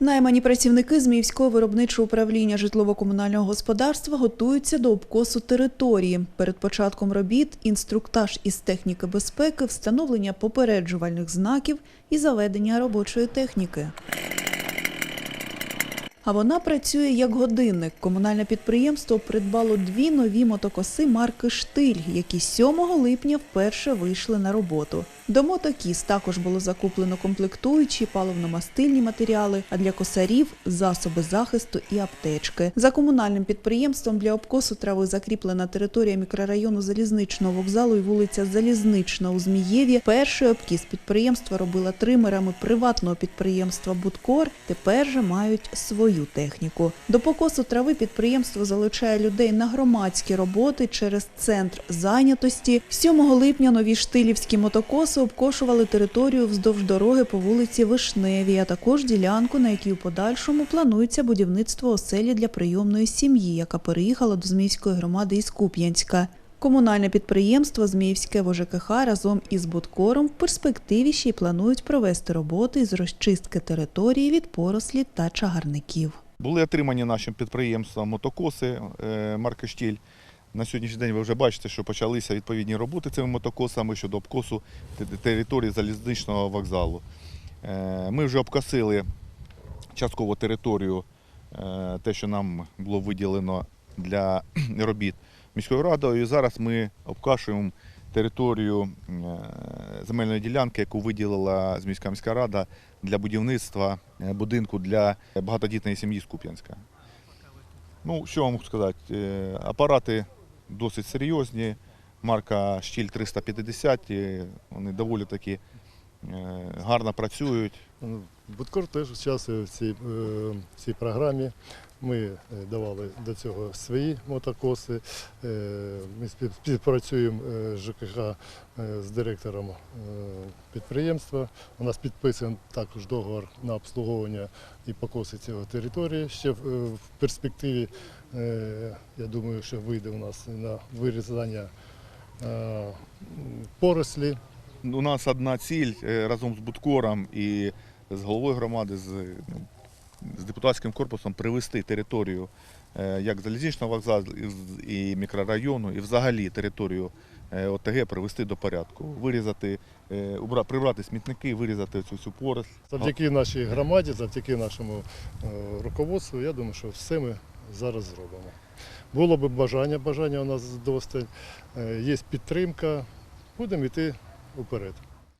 Наймані працівники Зміївського виробничого управління житлово-комунального господарства готуються до обкосу території. Перед початком робіт інструктаж із техніки безпеки, встановлення попереджувальних знаків і заведення робочої техніки. А вона працює як годинник. Комунальне підприємство придбало дві нові мотокоси марки Штиль, які 7 липня вперше вийшли на роботу. До мотокіс також було закуплено комплектуючі, паливно-мастильні матеріали, а для косарів засоби захисту і аптечки. За комунальним підприємством для обкосу трави закріплена територія мікрорайону залізничного вокзалу і вулиця Залізнична у Змієві. Перший обкіс підприємства робила тримерами приватного підприємства Будкор. Тепер же мають свою техніку. До покосу трави підприємство залучає людей на громадські роботи через центр зайнятості. 7 липня нові штилівські мотокоси обкошували територію вздовж дороги по вулиці Вишневій, а також ділянку, на якій у подальшому планується будівництво оселі для прийомної сім'ї, яка переїхала до Зміївської громади із Куп'янська. Комунальне підприємство Зміївське ВЖКХ разом із Будкором в перспективі ще й планують провести роботи з розчистки території від порослі та чагарників. Були отримані нашим підприємством мотокоси е, марки Штіль. На сьогоднішній день ви вже бачите, що почалися відповідні роботи цими мотокосами щодо обкосу території залізничного вокзалу. Е, Ми вже обкосили частково територію, е, те, що нам було виділено для робіт міською радою. І зараз ми обкашуємо територію е, земельної ділянки, яку виділила Зміська міська рада для будівництва е, будинку для багатодітної сім'ї з Куп'янська. Ну, що вам можу сказати? Е, Апарати досить серйозні. Марка Штіль 350, вони доволі таки е, гарно працюють. Ну, Будкор теж участвує в цій, в цій програмі. Ми е, давали до цього свої мотокоси. Е, Ми співпрацюємо е, з ЖКХ з директором підприємства. У нас підписаний також договор на обслуговування і покоси цього території. Ще в перспективі, я думаю, що вийде у нас на вирізання порослі. У нас одна ціль разом з Будкором і з головою громади, з, ну, з депутатським корпусом привести територію е, як залізничного вокзалу і мікрорайону, і взагалі територію е, ОТГ привести до порядку, вирізати, е, прибрати смітники, вирізати цю всю поросль. Завдяки нашій громаді, завдяки нашому руководству, я думаю, що все ми зараз зробимо. Було б бажання, бажання у нас достатньо, є підтримка, будемо йти уперед.